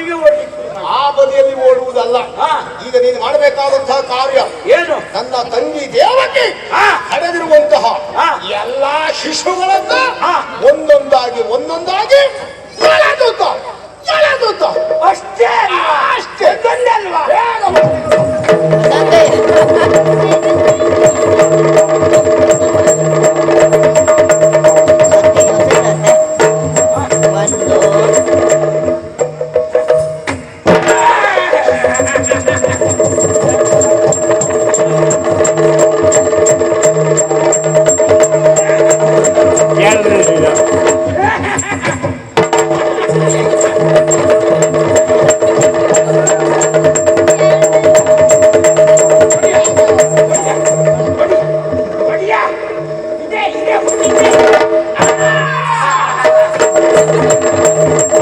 ಬದಿಗೆ ಓಡಿತ್ತು ಆ ಬದಿಯಲ್ಲಿ ಓಡುವುದಲ್ಲ. ಈಗ ನೀನು ಮಾಡಬೇಕಾದಂತಹ ಕಾರ್ಯ ಏನು ನನ್ನ ತಂಗಿ ದೇವಕ್ಕೆ. ಹಡೆದಿರುವಂತಹ. ಎಲ್ಲಾ ಶಿಶುಗಳನ್ನ. ಒಂದೊಂದಾಗಿ ಒಂದೊಂದಾಗಿ ಅಷ್ಟೇ.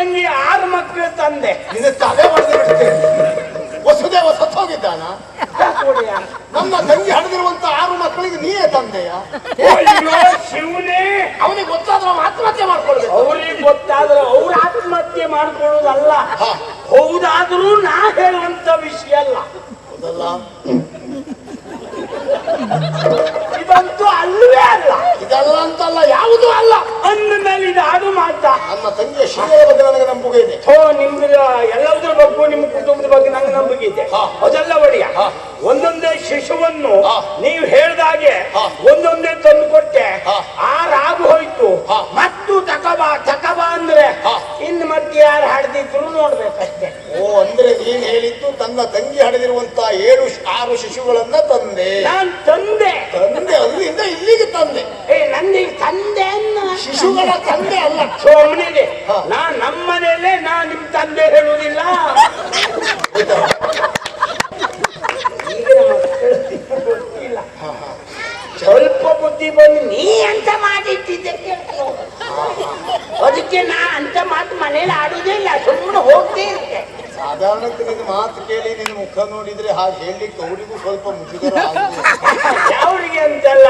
ತಂಗಿ ಆರು ಮಕ್ಕಳು ತಂದೆ. ನಿನ್ನ ತಲೆ ಹೊಡೆದು ಬಿಡ್ತೇನೆ. ವಸುದೇವ ಸತ್ತೋಗಿದ್ದಾನ ಕೊಡಿಯ. ನಮ್ಮ ತಂಗಿ ಹಡೆದಿರುವಂತ ಆರು ಮಕ್ಕಳಿಗೆ ನೀಯೇ ತಂದೆಯ? ಅಯ್ಯೋ ಶಿವನೇ. ಅವನಿಗೆ ಗೊತ್ತಾದ್ರೆ ಆತ್ಮಹತ್ಯೆ ಮಾಡ್ಕೊಳ್ಬೇಕು ಅವ್ರಿಗೆ ಗೊತ್ತಾದ್ರೆ ಅವ್ರ ಆತ್ಮಹತ್ಯೆ ಮಾಡ್ಕೊಳ್ಳೋದಲ್ಲ. ಹಾ. ಹೌದಾದ್ರೂ ನಾ ಹೇಳುವಂತ ವಿಷಯ ಅಲ್ಲ. ಹೌದಲ್ಲ? ಇದಂತೂ ಅಲ್ಲವೇ ಅಲ್ಲ. ಇದಲ್ಲ ಅಂತಲ್ಲ ಯಾವುದೂ ಅಲ್ಲ. ಅಂದ ಮೇಲೆ ಇದು ಆಡು ಮಾತಾ ನನ್ನ ತಂಗಿಯ ಶಿಲೆಯ ಬಗ್ಗೆ ನನಗೆ ನಂಬಿಕೆ ಇದೆ ಹೋ ನಿಮ್ದು ಎಲ್ಲದ್ರ ಬಗ್ಗೆ ನಿಮ್ಮ ಕುಟುಂಬದ ಬಗ್ಗೆ ನಂಗೆ ನಂಬಿಕೆ ಇದೆ. ಅದೆಲ್ಲ ಒಡೆಯ ಒಂದೊಂದೇ ಶಿಶುವನ್ನು. ನೀವು ಹೇಳ್ದಾಗೆ ಹಾಗೆ ಒಂದೊಂದೇ ತಂದು ಕೊಟ್ಟೆ. ಆರಾಗು ಹೋಯ್ತು. ಮತ್ತು ತಕಬಾ ತಕಬಾ ಅಂದ್ರೆ ಇನ್ ಇನ್ನು ಮತ್ತೆ ಯಾರು ಹಾಡ್ದಿದ್ರು ನೋಡ್ಬೇಕಷ್ಟೇ. ಓ ಅಂದ್ರೆ ನೀನ್ ಹೇಳಿದ್ದು ತನ್ನ ತಂಗಿ ಹಡೆದಿರುವಂತ ಏಳು ಆರು ಶಿಶುಗಳನ್ನ ತಂದೆ. ನಾನ್ ತಂದೆ. ತಂದೆ ಅಲ್ಲಿಂದ ಇಲ್ಲಿಗೆ ತಂದೆ. ಏ ನಂದಿ ಶಿಶುಗಳ ತಂದೆ ಅಲ್ಲ ಸೋಮನಿಗೆ. ನಾ ಮನೆಯಲ್ಲೇ ನಾ ನಿಮ್ ತಂದೆ ಹೇಳುವುದಿಲ್ಲ ಸ್ವಲ್ಪ ಬುದ್ಧಿ ಬಂದು ನೀ ಅಂತ ಮಾಡಿಟ್ಟಿದ್ದೆ. ಅದಕ್ಕೆ ನಾ ಅಂತ ಮಾತು ಮನೇಲಿ ಆಡುದೇ ಇಲ್ಲ ಸುಮ್ಮನೆ ಹೋಗ್ತೇ ಇರುತ್ತೆ ಸಾಧಾರಣಕ್ಕೆ ನಿನ್ನ ಮಾತು ಕೇಳಿ ನಿನ್ನ ಮುಖ ನೋಡಿದ್ರೆ ಹಾಗೆ ಹೇಳಿ ಅವರಿಗೂ ಸ್ವಲ್ಪ ಮುಜುಗರ ಅವಳಿಗೆ ಯಾವ್ರಿಗೆ ಅಂತಲ್ಲ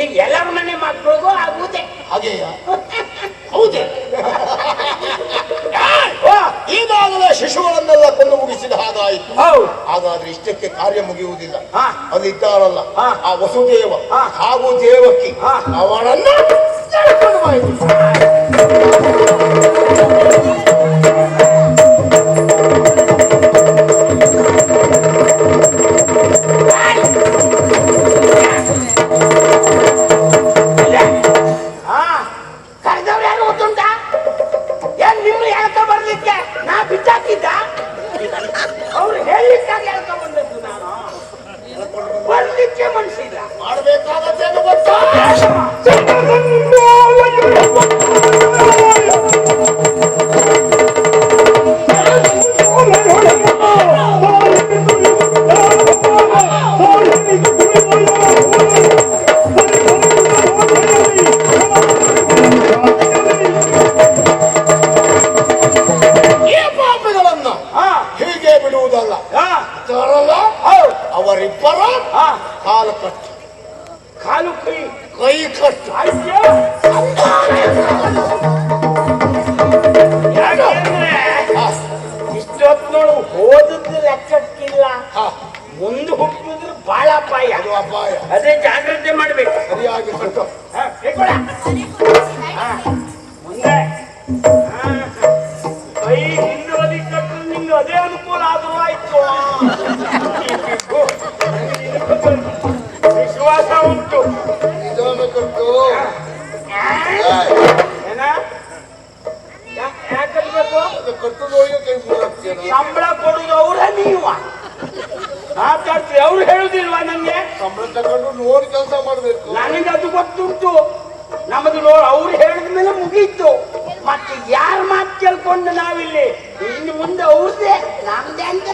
ಈಗ ಎಲ್ಲರ ಹಾಗಾದ್ರೆ ಇಷ್ಟಕ್ಕೆ ಕಾರ್ಯ ಮುಗಿಯುವುದಿಲ್ಲ ಅದು ಇದ್ದಾರಲ್ಲ. ಆ ವಸುದೇವ. ಹಾಗೂ ದೇವಕಿ ಹಾ. ಅವರನ್ನ ಬರ್ಲಿಕ್ಕೆ ಮನ್ಸಿಲ್ಲ ಮಾಡ್ಬೇಕಾದದ್ದೇನು ಗೊತ್ತಾ ಈ ಅವರಿಬ್ಬರ ಕಾಲು ಕಟ್ಟು. ಕಾಲು ಕೈ. ಕೈ ಕಟ್ಟು. ಇಷ್ಟೊತ್ತಿನೊಳು ಹೋದದ್ದು ಲೆಕ್ಕಕ್ಕಿಲ್ಲ ಮುಂದೆ ಹುಟ್ಟಿದ್ರೆ ಬಹಳ ಅಪಾಯ. ಅದು ಅಪಾಯ. ಅದೇ ಜಾಗ್ರತೆ ಮಾಡ್ಬೇಕು. ಸರಿಯಾಗಿ ಕಟ್ಟು. ಅವ್ರ ನೀವ ಮಾತಾಡ್ತೀವಿ ಅವ್ರು ಹೇಳುದಿಲ್ವಾ ನಂಗೆ? ಸಂಬಳ ತಗೊಂಡು ನೋಡಿ ಕೆಲಸ ಮಾಡಬೇಕು. ನನಗೆ ಅದು ಗೊತ್ತುಂಟು. ನಮ್ಮದು ನೋಡ್ ಅವ್ರು ಹೇಳಿದ ಮೇಲೆ ಮುಗೀತು. ಮತ್ತೆ ಯಾರ ಮಾತು ಕೇಳ್ಕೊಂಡು ನಾವಿಲ್ಲಿ? ಇನ್ನು ಮುಂದೆ ಅವ್ರದೇ ನಮ್ದೇ ಅಂತ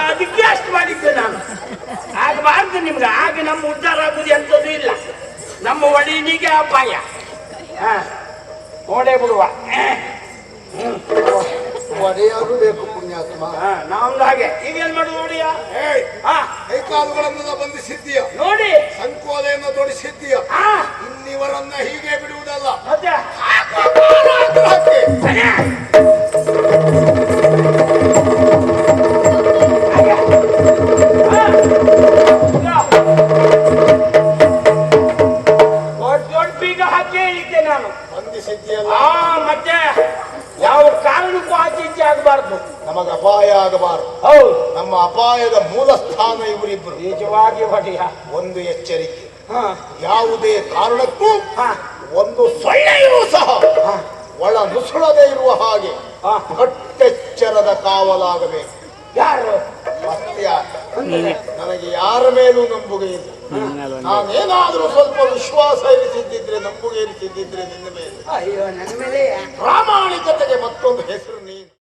ಅದಕ್ಕೆ ಅಷ್ಟು ಮಾಡಿದ್ದೆ ನಾನು ಆಗಬಾರ್ದು ನಿಮ್ಗೆ ಆಗ ನಮ್ಮ ಉದ್ಧಾರ ಆಗುದು ಎಂಥದ್ದು ಇಲ್ಲ ನಮ್ಮ ಒಡೀನಿಗೆ ಅಪಾಯ ಹಾ ನೋಡೇ ಬಿಡುವ. ಒಡೆಯಾರು ಬೇಕು ಪುಣ್ಯಾತ್ಮ. ಹಾ ನಾವೊಂದು ಹಾಗೆ. ಈಗ ಏನ್ ಮಾಡುದು ನೋಡಿಯ? ಕೈಕಾಲುಗಳನ್ನೆಲ್ಲ ಬಂಧಿಸಿದ್ದೀಯ? ನೋಡಿ. ಸಂಕೋಲೆಯನ್ನು ಆಗಬಾರದು. ಹೌದು. ನಮ್ಮ ಅಪಾಯದ ಮೂಲ ಸ್ಥಾನ ಇವರಿಬ್ರು. ನಿಜವಾಗಿ ಹೊಡೆಯ ಒಂದು ಎಚ್ಚರಿಕೆ. ಹಾ. ಯಾವುದೇ ಕಾರಣಕ್ಕೂ ಹಾ. ಒಂದು ಸೊಳ್ಳೆಯೂ ಸಹ ಒಳ ನುಸುಳದೆ ಇರುವ ಹಾಗೆ ಕಟ್ಟೆಚ್ಚರದ ಕಾವಲಾಗಬೇಕು. ಯಾರು? ಸತ್ಯ ನನಗೆ ಯಾರ ಮೇಲೂ ನಂಬುಗೆ ಇಲ್ಲ. ನಾನೇನಾದ್ರೂ ಸ್ವಲ್ಪ ವಿಶ್ವಾಸ ಇರಿಸಿದ್ದಿದ್ರೆ ನಂಬುಗೆ ಇರಿಸಿದ್ದಿದ್ರೆ ನನ್ನ ಮೇಲೆ. ಪ್ರಾಮಾಣಿಕತೆಗೆ ಮತ್ತೊಂದು ಹೆಸರು ನೀನು.